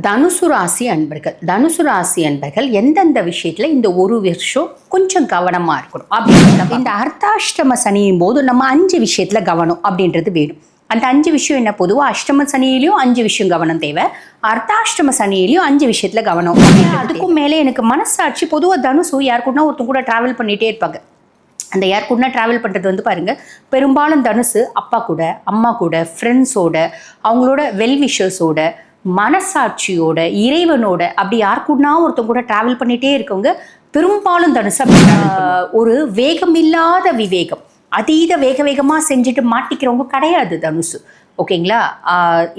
தனுசு ராசி அன்பர்கள். தனுசு ராசி அன்பர்கள் எந்தெந்த விஷயத்துல இந்த ஒரு வருஷம் கொஞ்சம் கவனமா இருக்கணும்? அப்படின்றது இந்த அர்த்தாஷ்டம சனியும் போது நம்ம அஞ்சு விஷயத்துல கவனம் அப்படின்றது வேணும். அந்த அஞ்சு விஷயம் என்ன? பொதுவாக அஷ்டம சனியிலையும் அஞ்சு விஷயம் கவனம் தேவை. அர்த்தாஷ்டம சனியிலையும் அஞ்சு விஷயத்துல கவனம் அதுக்கும் மேலே எனக்கு மனசாட்சி பொதுவாக தனுசு யார் கூடனா ஒருத்தங்க கூட டிராவல் பண்ணிட்டே இருப்பாங்க. அந்த யார் கூட ட்ராவல் பண்ணுறது வந்து பாருங்கள் பெரும்பாலும் தனுசு அப்பா கூட அம்மா கூட ஃப்ரெண்ட்ஸோட அவங்களோட வெல்விஷர்ஸோட மனசாட்சியோட இறைவனோட அப்படி யார் கூடனா ஒருத்தவங்க கூட ட்ராவல் பண்ணிகிட்டே இருக்கவங்க பெரும்பாலும் தனுசு. ஒரு வேகமில்லாத விவேகம். அதீத வேக வேகமாக செஞ்சுட்டு மாட்டிக்கிறவங்க கிடையாது தனுசு. ஓகேங்களா?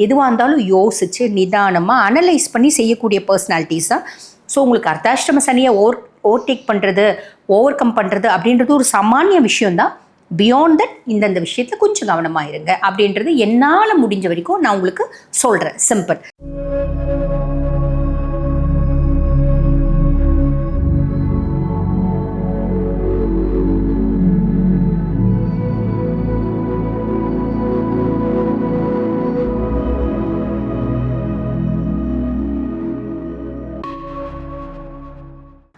எதுவாக இருந்தாலும் யோசிச்சு நிதானமாக அனலைஸ் பண்ணி செய்யக்கூடிய பர்சனாலிட்டிஸ் தான். ஸோ உங்களுக்கு அர்த்தாஷ்டம சனியை ஓவர் ஓவர்டேக் பண்ணுறது ஓவர் கம் பண்ணுறது அப்படின்றது ஒரு சாமானிய விஷயம்தான். பியாண்ட் தட் இந்தந்த விஷயத்தில் கொஞ்சம் கவனமாக இருங்க. அப்படின்றது என்னால் முடிஞ்ச வரைக்கும் நான் உங்களுக்கு சொல்கிறேன் சிம்பிள்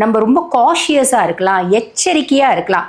நம்ம ரொம்ப காஷியஸாக இருக்கலாம் எச்சரிக்கையாக இருக்கலாம்.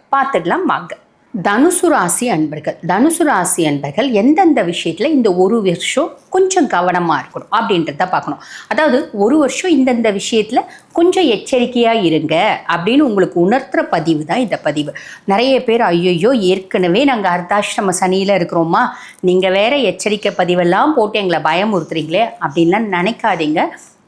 பார்த்துடலாம் வாங்க. தனுசு ராசி அன்பர்கள் தனுசு ராசி அன்பர்கள் எந்தெந்த விஷயத்தில் இந்த ஒரு வருஷம் கொஞ்சம் கவனமாக இருக்கணும் அப்படின்றத பார்க்கணும். அதாவது ஒரு வருஷம் இந்தந்த விஷயத்தில் கொஞ்சம் எச்சரிக்கையாக இருங்க அப்படின்னு உங்களுக்கு உணர்த்துற பதிவு தான் இந்த பதிவு. நிறைய பேர் ஐயோயோ ஏற்கனவே நாங்கள் அர்த்தாஷ்டம சனியில் இருக்கிறோமா? நீங்கள் வேற எச்சரிக்கை பதிவெல்லாம் போட்டு எங்களை பயமுறுத்துறீங்களே அப்படின்லாம் நினைக்காதீங்க.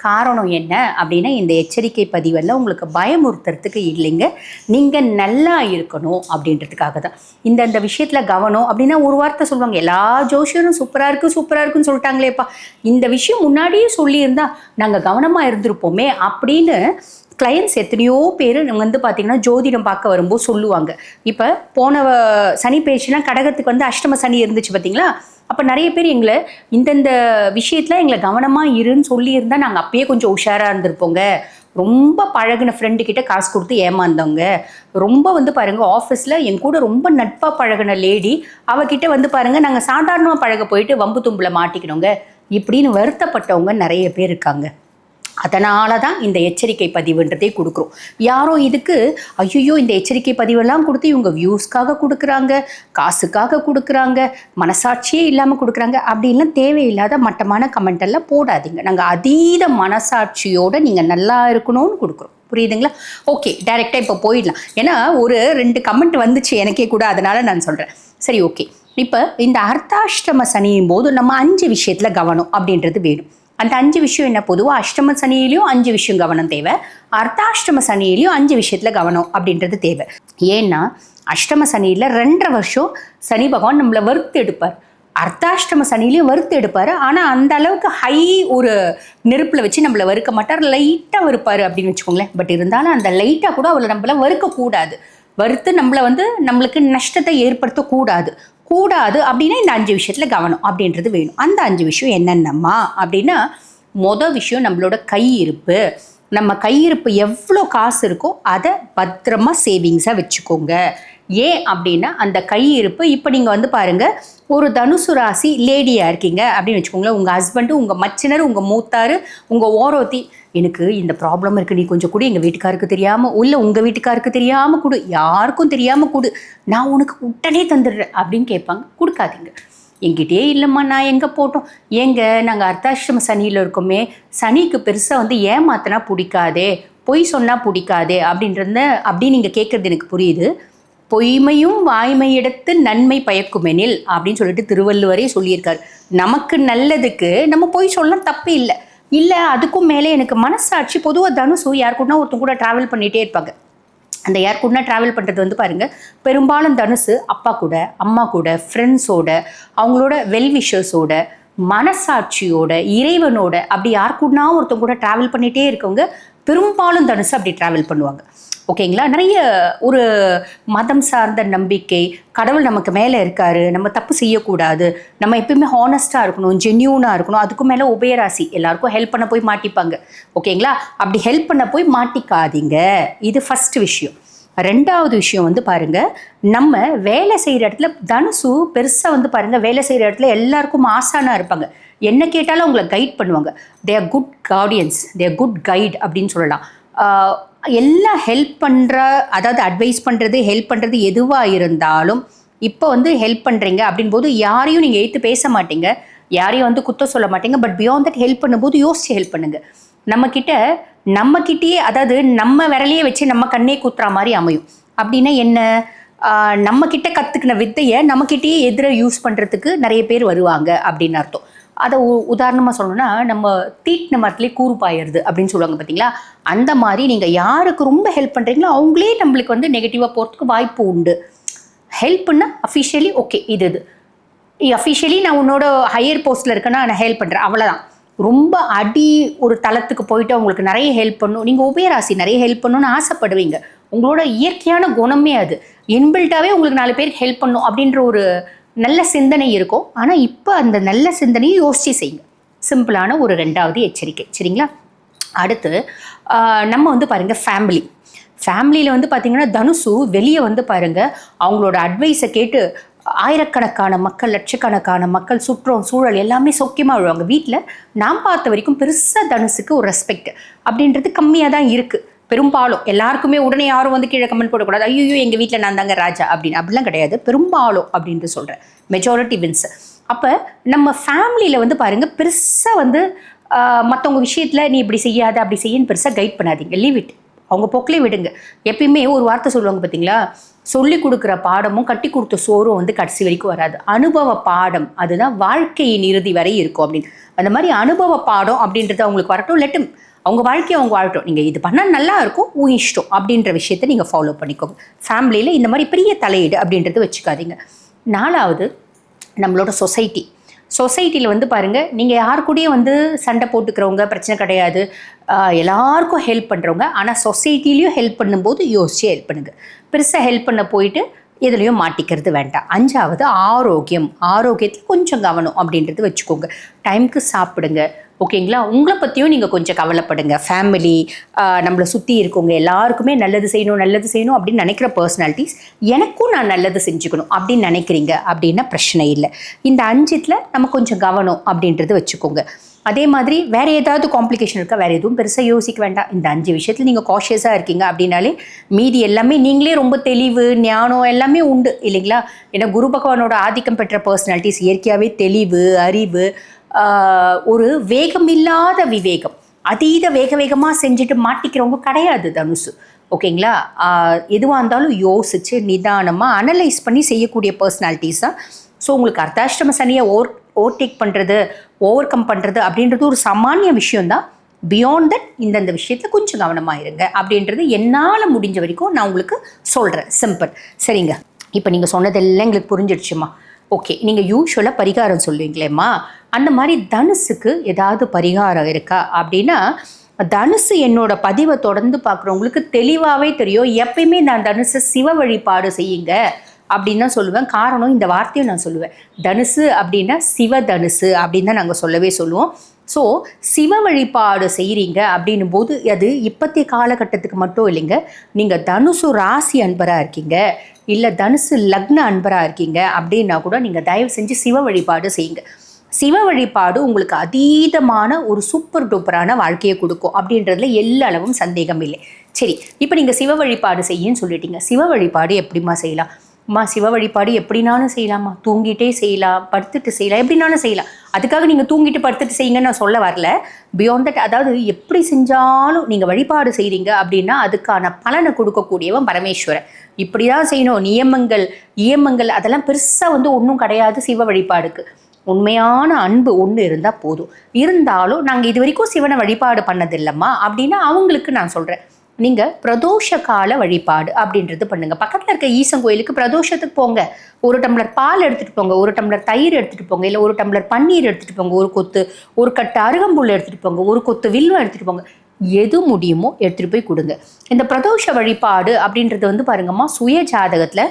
காரணம் என்ன அப்படின்னா இந்த எச்சரிக்கை பதிவெல்லாம் உங்களுக்கு பயமுறுத்துறதுக்கு இல்லைங்க. நீங்கள் நல்லா இருக்கணும் அப்படின்றதுக்காக தான். இந்த இந்த விஷயத்தில் கவனம் அப்படின்னா ஒரு வார்த்தை சொல்லுவாங்க எல்லா ஜோஷியரும் சூப்பராக இருக்குது சூப்பராக இருக்குன்னு சொல்லிட்டாங்களேப்பா. இந்த விஷயம் முன்னாடியே சொல்லியிருந்தா நாங்கள் கவனமாக இருந்திருப்போமே அப்படின்னு கிளையன்ஸ் எத்தனையோ பேர் வந்து பார்த்தீங்கன்னா ஜோதிடம் பார்க்க வரும்போது சொல்லுவாங்க. இப்போ போன சனி பேச்சுனா கடகத்துக்கு வந்து அஷ்டம சனி இருந்துச்சு பார்த்தீங்களா அப்போ நிறைய பேர் எங்களை இந்தந்த விஷயத்தில் எங்களை கவனமாக இருன்னு சொல்லியிருந்தா நாங்கள் அப்பயே கொஞ்சம் உஷாராக இருந்திருப்போங்க. ரொம்ப பழகுன ஃப்ரெண்டு கிட்ட காசு கொடுத்து ஏமாந்தவங்க. ரொம்ப வந்து பாருங்க ஆஃபீஸில் என் கூட ரொம்ப நட்பாக பழகுன லேடி அவகிட்ட வந்து பாருங்க நாங்கள் சாதாரணமாக பழக போயிட்டு வம்பு தும்பில் மாட்டிக்கணுங்க இப்படின்னு வருத்தப்பட்டவங்க நிறைய பேர் இருக்காங்க. அதனால தான் இந்த எச்சரிக்கை பதிவுன்றதே கொடுக்குறோம். யாரோ இதுக்கு ஐயோ இந்த எச்சரிக்கை பதிவெல்லாம் கொடுத்து இவங்க வியூஸ்க்காக கொடுக்குறாங்க காசுக்காக கொடுக்குறாங்க மனசாட்சியே இல்லாமல் கொடுக்குறாங்க அப்படின்லாம் தேவையில்லாத மட்டமான கமெண்ட் எல்லாம் போடாதீங்க. நாங்கள் அதீத மனசாட்சியோடு நீங்கள் நல்லா இருக்கணும்னு கொடுக்குறோம். புரியுதுங்களா? ஓகே டைரெக்டாக இப்போ போயிடலாம். ஏன்னா ஒரு ரெண்டு கமெண்ட் வந்துச்சு எனக்கே கூட அதனால் நான் சொல்கிறேன் சரி ஓகே இப்போ இந்த அர்த்தாஷ்டம சனியும் போது நம்ம அஞ்சு விஷயத்தில் கவனம் அப்படின்றது வேணும். அந்த அஞ்சு விஷயம் என்ன பொதுவாக அஷ்டம சனியிலையும் அஞ்சு விஷயம் கவனம் தேவை. அர்த்தாஷ்டம சனியிலையும் அஞ்சு விஷயத்தில் கவனம் அப்படின்றது தேவை. ஏன்னா அஷ்டம சனியில் ரெண்டரை வருஷம் சனி பகவான் நம்மளை வறுத்து எடுப்பார். அர்த்தாஷ்டம சனிலையும் வறுத்து எடுப்பார். ஆனால் அந்த அளவுக்கு ஹை ஒரு நெருப்பில் வச்சு நம்மளை வறுக்க மாட்டார். லைட்டாக வறுப்பார் அப்படின்னு வச்சுக்கோங்களேன். பட் இருந்தாலும் அந்த லைட்டாக கூட அவளை நம்மளை வறுக்கக்கூடாது. வறுத்து நம்மளை வந்து நம்மளுக்கு நஷ்டத்தை ஏற்படுத்தக்கூடாது. கூடாது அப்படின்னா இந்த அஞ்சு விஷயத்தில் கவனம் அப்படின்றது வேணும். அந்த அஞ்சு விஷயம் என்னென்னம்மா? அப்படின்னா மொதல் விஷயம் நம்மளோட கையிருப்பு. நம்ம கையிருப்பு எவ்வளோ காசு இருக்கோ அதை பத்திரமா சேவிங்ஸாக வச்சுக்கோங்க. ஏன் அப்படின்னா அந்த கையிருப்பு இப்போ நீங்கள் வந்து பாருங்கள் ஒரு தனுசு ராசி லேடியாக இருக்கீங்க அப்படின்னு வச்சுக்கோங்களேன். உங்கள் ஹஸ்பண்டு உங்கள் மச்சினர் உங்கள் மூத்தார் உங்கள் ஓரோத்தி எனக்கு இந்த ப்ராப்ளம் இருக்குது நீ கொஞ்சம் கொடு எங்கள் வீட்டுக்காருக்கு தெரியாமல் இல்லை உங்கள் வீட்டுக்காருக்கு தெரியாமல் கொடு யாருக்கும் தெரியாமல் கொடு நான் உனக்கு உடனே தந்துடுறேன் அப்படின்னு கேட்பாங்க. கொடுக்காதீங்க. எங்கிட்டே இல்லைம்மா நான் எங்கே போட்டோம்? ஏங்க நாங்கள் அர்த்தாஷ்டம சனியில் இருக்கோமே சனிக்கு பெருசாக வந்து ஏமாத்தினா பிடிக்காதே பொய் சொன்னால் பிடிக்காதே அப்படின்றத அப்படி நீங்கள் கேட்குறது எனக்கு புரியுது. பொய்மையும் வாய்மையிடத்து நன்மை பயக்குமெனில் அப்படின்னு சொல்லிட்டு திருவள்ளுவரே சொல்லியிருக்காரு. நமக்கு நல்லதுக்கு நம்ம பொய் சொல்ல தப்பு இல்லை. இல்லை அதுக்கும் மேலே எனக்கு மனசாட்சி பொதுவாக தனுசு யார் கூடனா ஒருத்தங்க கூட ட்ராவல் பண்ணிகிட்டே இருப்பாங்க. அந்த யார் கூடனா ட்ராவல் பண்ணுறது வந்து பாருங்கள் பெரும்பாலும் தனுசு அப்பா கூட அம்மா கூட ஃப்ரெண்ட்ஸோட அவங்களோட வெல்விஷர்ஸோட மனசாட்சியோட இறைவனோட அப்படி யார் கூடனா ஒருத்தவங்க கூட ட்ராவல் பண்ணிகிட்டே இருக்கவங்க பெரும்பாலும் தனுசு அப்படி ட்ராவல் பண்ணுவாங்க. ஓகேங்களா? நிறைய ஒரு மதம் சார்ந்த நம்பிக்கை கடவுள் நமக்கு மேலே இருக்கார் நம்ம தப்பு செய்யக்கூடாது நம்ம எப்பயுமே ஹானஸ்ட்டாக இருக்கணும் ஜென்யூனாக இருக்கணும் அதுக்கும் மேலே உபயராசி எல்லாருக்கும் ஹெல்ப் பண்ண போய் மாட்டிப்பாங்க. ஓகேங்களா? அப்படி ஹெல்ப் பண்ண போய் மாட்டிக்காதீங்க. இது ஃபஸ்ட் விஷயம். ரெண்டாவது விஷயம் வந்து பாருங்கள் நம்ம வேலை செய்கிற இடத்துல தனுசு பெருசாக வந்து பாருங்கள் வேலை செய்கிற இடத்துல எல்லாருக்கும் ஆசானாக இருப்பாங்க. என்ன கேட்டாலும் அவங்கள கைட் பண்ணுவாங்க. They are good guardians they are good guide அப்படின்னு சொல்லலாம். எல்லாம் ஹெல்ப் பண்ணுற அதாவது அட்வைஸ் பண்ணுறது ஹெல்ப் பண்ணுறது எதுவாக இருந்தாலும் இப்போ வந்து ஹெல்ப் பண்ணுறீங்க அப்படின்போது யாரையும் நீங்கள் எடுத்து பேச மாட்டீங்க. யாரையும் வந்து குத்த சொல்ல மாட்டீங்க. பட் பியாண்ட் தட் ஹெல்ப் பண்ணும்போது யோசிச்சு ஹெல்ப் பண்ணுங்க. நம்மக்கிட்ட நம்மக்கிட்டேயே அதாவது நம்ம விரலையே வச்சு நம்ம கண்ணே குத்துற மாதிரி அமையும். அப்படின்னா என்ன? நம்மக்கிட்ட நம்ம கற்றுக்கின வித்தையை நம்மக்கிட்டேயே எதிர யூஸ் பண்ணுறதுக்கு நிறைய பேர் வருவாங்க அப்படின்னு அர்த்தம். அதை உ- உதாரணமாக சொல்லணும்னா நம்ம தீட்டின மரத்துலேயே கூறுபாயிருது அப்படின்னு சொல்லுவாங்க பார்த்தீங்களா அந்த மாதிரி நீங்கள் யாருக்கு ரொம்ப ஹெல்ப் பண்ணுறீங்களோ அவங்களே நம்மளுக்கு வந்து நெகட்டிவாக போகிறதுக்கு வாய்ப்பு உண்டு. ஹெல்ப்னா அஃபிஷியலி ஓகே இது இது. அஃபிஷியலி நான் உன்னோட ஹையர் போஸ்ட்டில் இருக்கேன்னா நான் ஹெல்ப் பண்ணுறேன் அவ்வளோதான் ரொம்ப அடி ஒரு தளத்துக்கு போயிட்டு அவங்களுக்கு நிறைய ஹெல்ப் பண்ணும். நீங்கள் உபயராசி நிறைய ஹெல்ப் பண்ணணும்னு ஆசைப்படுவீங்க. உங்களோட இயற்கையான குணமே அது. இன்பில்ட்டாகவே உங்களுக்கு நாலு பேருக்கு ஹெல்ப் பண்ணும் அப்படின்ற ஒரு நல்ல சிந்தனை இருக்கும் ஆனால் இப்போ அந்த நல்ல சிந்தனையை யோசிச்சு செய்யுங்க. சிம்பிளான ஒரு ரெண்டாவது எச்சரிக்கை. சரிங்களா? அடுத்து நம்ம வந்து பாருங்கள் ஃபேமிலி ஃபேமிலியில் வந்து பார்த்தீங்கன்னா தனுசு வெளியே வந்து பாருங்கள் அவங்களோட அட்வைஸை கேட்டு ஆயிரக்கணக்கான மக்கள் லட்சக்கணக்கான மக்கள் சுற்றம் சூழல் எல்லாமே சௌக்கியமாக விழுவாங்க வீட்டில் நான் பார்த்த வரைக்கும் பெருசாக தனுசுக்கு ஒரு ரெஸ்பெக்ட் அப்படின்றது கம்மியாக தான் இருக்குது பெரும்பாலும் எல்லாருக்குமே உடனே யாரும் வந்து கீழே கமெண்ட் போடக்கூடாது. ஐயோ எங்கள் வீட்டில் நான் தாங்க ராஜா அப்படின்னு. அப்படிலாம் கிடையாது. பெரும்பாலும் அப்படின்ட்டு சொல்கிறேன் மெஜாரிட்டி வின்ஸ் அப்போ நம்ம ஃபேமிலியில் வந்து பாருங்கள் பெருசாக வந்து மற்றவங்க விஷயத்தில் நீ இப்படி செய்யாத அப்படி செய்யன்னு பெருசாக கைட் பண்ணாதீங்க. லீவ் இட் அவங்க போக்கிலே விடுங்க. எப்பயுமே ஒரு வார்த்தை சொல்லுவாங்க பார்த்தீங்களா சொல்லி கொடுக்குற பாடமும் கட்டி கொடுத்த சோறும் வந்து கடைசி வரைக்கும் வராது. அனுபவ பாடம் அதுதான் வாழ்க்கையின் இறுதி வரை இருக்கும் அப்படின்னு. அந்த மாதிரி அனுபவ பாடம் அப்படின்றது அவங்களுக்கு வரட்டும். லெட்டும் அவங்க வாழ்க்கையை அவங்க வாழட்டும் நீங்கள் இது பண்ணால் நல்லா இருக்கும் உன் இஷ்டம் அப்படின்ற விஷயத்தை நீங்கள் ஃபாலோ பண்ணிக்கோங்க. ஃபேமிலியில் இந்த மாதிரி பெரிய தலையீடு அப்படின்றது வச்சுக்காதீங்க. நாலாவது நம்மளோட சொசைட்டி சொசைட்டியில் வந்து பாருங்கள் நீங்கள் யார் கூடயும் வந்து சண்டை போட்டுக்கிறவங்க பிரச்சனை கிடையாது. எல்லாருக்கும் ஹெல்ப் பண்ணுறவங்க ஆனால் சொசைட்டிலையும் ஹெல்ப் பண்ணும்போது யோசிச்சு ஹெல்ப் பண்ணுங்கள் பெருசாக ஹெல்ப் பண்ண போயிட்டு எதுலேயும் மாட்டிக்கிறது வேண்டாம். அஞ்சாவது ஆரோக்கியம். ஆரோக்கியத்தில் கொஞ்சம் கவனம் அப்படின்றது வச்சுக்கோங்க. டைம்க்கு சாப்பிடுங்க. ஓகேங்களா உங்களை பற்றியும் நீங்கள் கொஞ்சம் கவலைப்படுங்க. ஃபேமிலி நம்மளை சுற்றி இருக்கவங்க எல்லாருக்குமே நல்லது செய்யணும் நல்லது செய்யணும் அப்படின்னு நினைக்கிற பர்சனாலிட்டிஸ் எனக்கும் நான் நல்லது செஞ்சுக்கணும் அப்படின்னு நினைக்கிறீங்க அப்படின்னா பிரச்சனை இல்லை. இந்த அஞ்சுத்தில் நம்ம கொஞ்சம் கவனம் அப்படின்றது வச்சுக்கோங்க. அதே மாதிரி வேற ஏதாவது காம்ப்ளிகேஷன் இருக்கா? வேற எதுவும் பெருசாக யோசிக்க வேண்டாம். இந்த அஞ்சு விஷயத்தில் நீங்கள் காஷியஸாக இருக்கீங்க அப்படின்னாலே மீதி எல்லாமே நீங்களே ரொம்ப தெளிவு ஞானம் எல்லாமே உண்டு. இல்லைங்களா? ஏன்னா குரு பகவானோட ஆதிக்கம் பெற்ற பர்சனாலிட்டிஸ் இயற்கையாகவே தெளிவு அறிவு ஒரு ஒரு வேகமில்லாத விவேகம். அதீத வேக வேகமாக செஞ்சுட்டு மாட்டிக்கிறவங்க கிடையாது தனுசு. ஓகேங்களா? எதுவாக இருந்தாலும் யோசிச்சு நிதானமாக அனலைஸ் பண்ணி செய்யக்கூடிய பர்சனாலிட்டிஸ் தான் ஸோ உங்களுக்கு அர்த்தாஷ்டம சனியை ஓர் ஓவர்டேக் பண்ணுறது ஓவர் கம் பண்ணுறது அப்படின்றது ஒரு சாமானிய விஷயம்தான். பியாண்ட் தட் இந்தந்த விஷயத்தில் கொஞ்சம் கவனமாக இருங்க அப்படின்றது என்னால் முடிஞ்ச வரைக்கும் நான் உங்களுக்கு சொல்கிறேன் சிம்பிள் சரிங்க. இப்போ நீங்கள் சொன்னதெல்லாம் எங்களுக்கு புரிஞ்சிடுச்சுமா? ஓகே நீங்கள் யூஸ்வலாக பரிகாரம் சொல்லுவீங்களேம்மா? அந்த மாதிரி தனுசுக்கு ஏதாவது பரிகாரம் இருக்கா? அப்படின்னா தனுசு என்னோட பதிவை தொடர்ந்து பார்க்குறவங்களுக்கு தெளிவாகவே தெரியும். எப்பயுமே நான் தனுசை சிவ வழிபாடு செய்யுங்க. அப்படின்னு தான் சொல்லுவேன். காரணம் இந்த வார்த்தையும் நான் சொல்லுவேன். தனுசு அப்படின்னா சிவ தனுசு அப்படின்னு தான் நாங்கள் சொல்லவே சொல்லுவோம். ஸோ சிவ வழிபாடு செய்கிறீங்க அப்படின்னும் போது அது இப்போத்திய காலகட்டத்துக்கு மட்டும் இல்லைங்க. நீங்கள் தனுசு ராசி அன்பராக இருக்கீங்க. இல்லை தனுசு லக்ன அன்பராக இருக்கீங்க அப்படின்னா கூட நீங்கள் தயவு செஞ்சு சிவ வழிபாடு செய்யுங்க. சிவ வழிபாடு உங்களுக்கு அதீதமான ஒரு சூப்பர் டூப்பரான வாழ்க்கையை கொடுக்கும். அப்படின்றதுல எல்லா அளவும் சந்தேகம் இல்லை. சரி இப்போ நீங்கள் சிவ வழிபாடு செய்யுன்னு சொல்லிட்டீங்க. சிவ வழிபாடு எப்படிம்மா செய்யலாம்? அம்மா சிவ வழிபாடு எப்படினாலும் செய்யலாமா தூங்கிட்டே செய்யலாம் படுத்துட்டு செய்யலாம் எப்படினாலும் செய்யலாம். அதுக்காக நீங்கள் தூங்கிட்டு படுத்துட்டு செய்யுங்கன்னு நான் சொல்ல வரல. பியாண்ட் தட் அதாவது எப்படி செஞ்சாலும் நீங்கள் வழிபாடு செய்கிறீங்க அப்படின்னா அதுக்கான பலனை கொடுக்கக்கூடியவன் பரமேஸ்வரன். இப்படி தான் செய்யணும். நியமங்கள் நியமங்கள் அதெல்லாம் பெருசாக வந்து ஒன்றும் கிடையாது சிவ வழிபாடுக்கு. உண்மையான அன்பு ஒன்று இருந்தால் போதும். இருந்தாலும் நாங்கள் இது வரைக்கும் சிவனை வழிபாடு பண்ணதில்லம்மா அப்படின்னா அவங்களுக்கு நான் சொல்கிறேன் நீங்கள் பிரதோஷ கால வழிபாடு அப்படின்றது பண்ணுங்கள் பக்கத்தில் இருக்க ஈசன் கோயிலுக்கு பிரதோஷத்துக்கு போங்க. ஒரு டம்ளர் பால் எடுத்துகிட்டு போங்க. ஒரு டம்ளர் தயிர் எடுத்துகிட்டு போங்க. இல்லை ஒரு டம்ளர் பன்னீர் எடுத்துகிட்டு போங்க. ஒரு கொத்து ஒரு கட்டு அருகம்புல் எடுத்துகிட்டு போங்க. ஒரு கொத்து வில்வம் எடுத்துகிட்டு போங்க. எது முடியுமோ எடுத்துகிட்டு போய் கொடுங்க. இந்த பிரதோஷ வழிபாடு அப்படின்றது வந்து பாருங்கம்மா சுய ஜாதகத்தில்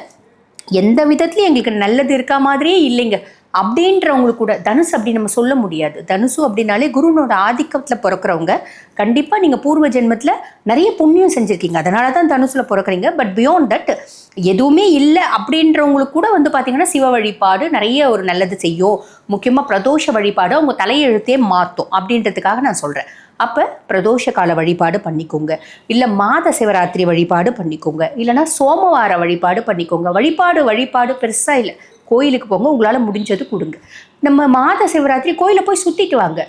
எந்த விதத்துலையும் எங்களுக்கு நல்லது இருக்கா மாதிரியே இல்லைங்க. அப்படின்றவங்களுக்கு கூட தனுசு அப்படி நம்ம சொல்ல முடியாது. தனுசு அப்படின்னாலே குருனோட ஆதிக்கத்தில் பிறக்கிறவங்க. கண்டிப்பாக நீங்கள் பூர்வ ஜென்மத்தில் நிறைய புண்ணியம் செஞ்சுருக்கீங்க. அதனால தான் தனுசில் பிறக்கிறீங்க. பட் பியாண்ட் தட் எதுவுமே இல்லை அப்படின்றவங்களுக்கு கூட வந்து பார்த்தீங்கன்னா சிவ வழிபாடு நிறைய ஒரு நல்லது செய்யும். முக்கியமாக பிரதோஷ வழிபாடு அவங்க தலையெழுத்தே மாற்றும் அப்படின்றதுக்காக நான் சொல்கிறேன் அப்போ பிரதோஷ கால வழிபாடு பண்ணிக்கோங்க. இல்லை மாத சிவராத்திரி வழிபாடு பண்ணிக்கோங்க. இல்லைன்னா சோமவார வழிபாடு பண்ணிக்கோங்க. வழிபாடு வழிபாடு பெருசாக இல்லை. கோயிலுக்கு போங்க உங்களால் முடிஞ்சது கொடுங்க. நம்ம மாத சிவராத்திரி கோயிலை போய் சுற்றிட்டு வாங்க.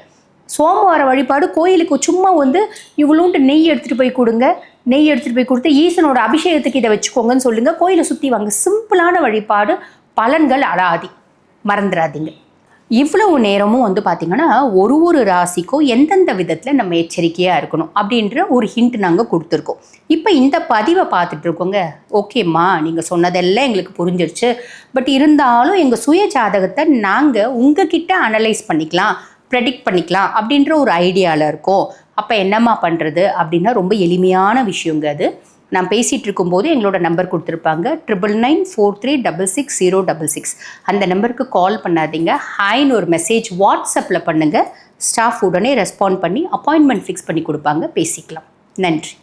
சோமவார வழிபாடு கோயிலுக்கு சும்மா வந்து இவ்வளோண்டு நெய் எடுத்துகிட்டு போய் கொடுங்க. நெய் எடுத்துகிட்டு போய் கொடுத்து ஈசனோட அபிஷேகத்துக்கு இதை வச்சுக்கோங்கன்னு சொல்லுங்கள் கோயிலை சுற்றி வாங்க. சிம்பிளான வழிபாடு பலன்கள் அலாதி. மறந்துடாதீங்க. இவ்வளவு நேரமும் வந்து பார்த்திங்கன்னா ஒரு ஒரு ராசிக்கும் எந்தெந்த விதத்தில் நம்ம எச்சரிக்கையாக இருக்கணும் அப்படின்ற ஒரு ஹிண்ட் நாங்கள் கொடுத்துருக்கோம். இப்போ இந்த பதிவை பார்த்துட்டு இருக்கோங்க. ஓகேம்மா நீங்கள் சொன்னதெல்லாம் எங்களுக்கு புரிஞ்சிருச்சு. பட் இருந்தாலும் எங்கள் சுய ஜாதகத்தை நாங்கள் உங்ககிட்ட அனலைஸ் பண்ணிக்கலாம் ப்ரெடிக்ட் பண்ணிக்கலாம் அப்படின்ற ஒரு ஐடியாவில் இருக்கோம். அப்போ என்னம்மா பண்ணுறது அப்படின்னா ரொம்ப எளிமையான விஷயங்க அது. நான் பேசிகிட்டு இருக்கும்போது எங்களோட நம்பர் கொடுத்துருப்பாங்க. Triple nine four three double six zero double six அந்த நம்பருக்கு கால் பண்ணாதீங்க. ஹாய்னு ஒரு மெசேஜ் வாட்ஸ்அப்பில் பண்ணுங்கள் ஸ்டாஃப் உடனே ரெஸ்பாண்ட் பண்ணி அப்பாயின்மெண்ட் ஃபிக்ஸ் பண்ணி கொடுப்பாங்க. பேசிக்கலாம். நன்றி.